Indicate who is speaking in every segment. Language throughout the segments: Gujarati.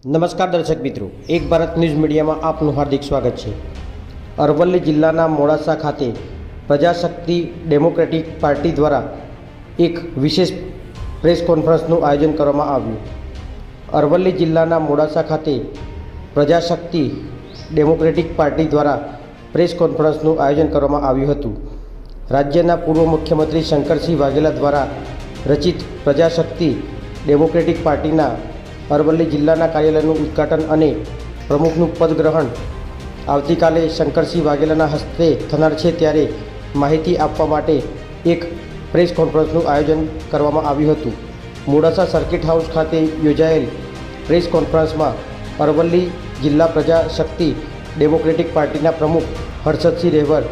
Speaker 1: નમસ્કાર દર્શક મિત્રો, એક ભારત ન્યૂઝ મીડિયામાં આપનું હાર્દિક સ્વાગત છે. અરવલ્લી જિલ્લાના મોડાસા ખાતે પ્રજાશક્તિ ડેમોક્રેટિક પાર્ટી દ્વારા એક વિશેષ પ્રેસ કોન્ફરન્સનું આયોજન કરવામાં આવ્યું. અરવલ્લી જિલ્લાના મોડાસા ખાતે પ્રજાશક્તિ ડેમોક્રેટિક પાર્ટી દ્વારા પ્રેસ કોન્ફરન્સનું આયોજન કરવામાં આવ્યું હતું. રાજ્યના પૂર્વ મુખ્યમંત્રી શંકરસિંહ વાઘેલા દ્વારા રચિત પ્રજાશક્તિ ડેમોક્રેટિક પાર્ટીના અરવલ્લી જિલ્લાના કાર્યાલયનું ઉદ્ઘાટન અને પ્રમુખનું પદગ્રહણ આવતીકાલે શંકરસિંહ વાઘેલાના હસ્તે થનાર છે ત્યારે માહિતી આપવા માટે એક પ્રેસ કોન્ફરન્સનું આયોજન કરવામાં આવ્યું હતું. મોડાસા સર્કિટ હાઉસ ખાતે યોજાયેલ પ્રેસ કોન્ફરન્સમાં અરવલ્લી જિલ્લા પ્રજાશક્તિ ડેમોક્રેટિક પાર્ટીના પ્રમુખ હર્ષદસિંહ રેવર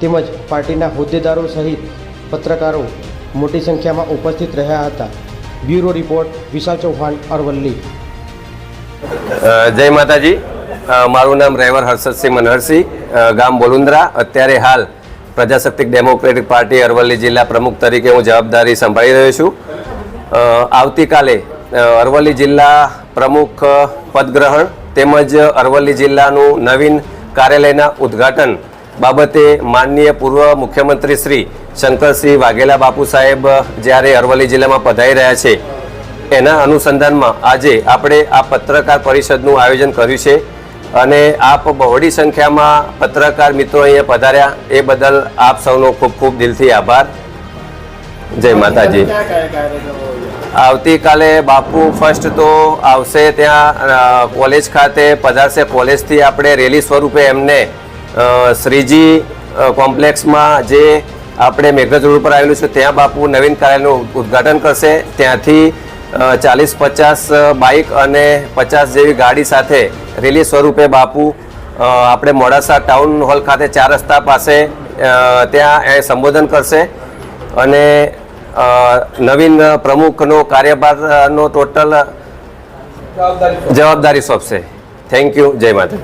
Speaker 1: તેમજ પાર્ટીના હોદ્દેદારો સહિત પત્રકારો મોટી સંખ્યામાં ઉપસ્થિત રહ્યા હતા. Bureau report Vishal Chauhan, Aravalli.
Speaker 2: જય માતાજી. મારું નામ ડ્રાઈવર હર્ષદસિંહ મનહરસિંહ. ગામ બોલુંદ્રા. અત્યારે હાલ પ્રજાશક્તિક ડેમોક્રેટિક પાર્ટી અરવલ્લી જિલ્લા પ્રમુખ તરીકે હું જવાબદારી સંભાળી રહ્યો છું. આવતીકાલે અરવલ્લી જિલ્લા પ્રમુખ પદગ્રહણ તેમજ અરવલ્લી જિલ્લાનું નવીન કાર્યાલયના ઉદ્ઘાટન બાબતે માનનીય પૂર્વ મુખ્યમંત્રી શ્રી શંકરસિંહ વાઘેલા બાપુ સાહેબ જ્યારે અરવલ્લી જિલ્લામાં પધારી રહ્યા છે, એના અનુસંધાનમાં આજે આપણે આ પત્રકાર પરિષદનું આયોજન કર્યું છે અને આપ બહોળી સંખ્યામાં પત્રકાર મિત્રો અહીંયા પધાર્યા, એ બદલ આપ સૌનો ખૂબ ખૂબ દિલથી આભાર. જય માતાજી. આવતીકાલે બાપુ ફર્સ્ટ તો આવશે ત્યાં કોલેજ ખાતે, પધારશે. કોલેજથી આપણે રેલી સ્વરૂપે એમને શ્રીજી કોમ્પ્લેક્સમાં જે આપણે મેઘરજ રોડ ઉપર આવેલું છે ત્યાં બાપુ નવીન કાર્યાલયનું ઉદ્ઘાટન કરશે. ત્યાંથી ચાલીસ પચાસ બાઇક અને પચાસ જેવી ગાડી સાથે રેલી સ્વરૂપે બાપુ આપણે મોડાસા ટાઉન હોલ ખાતે ચાર રસ્તા પાસે ત્યાં એ સંબોધન કરશે. અને નવીન પ્રમુખનો કાર્યભારનો ટોટલ જવાબદારી સોંપશે. થેન્ક યુ જય માતા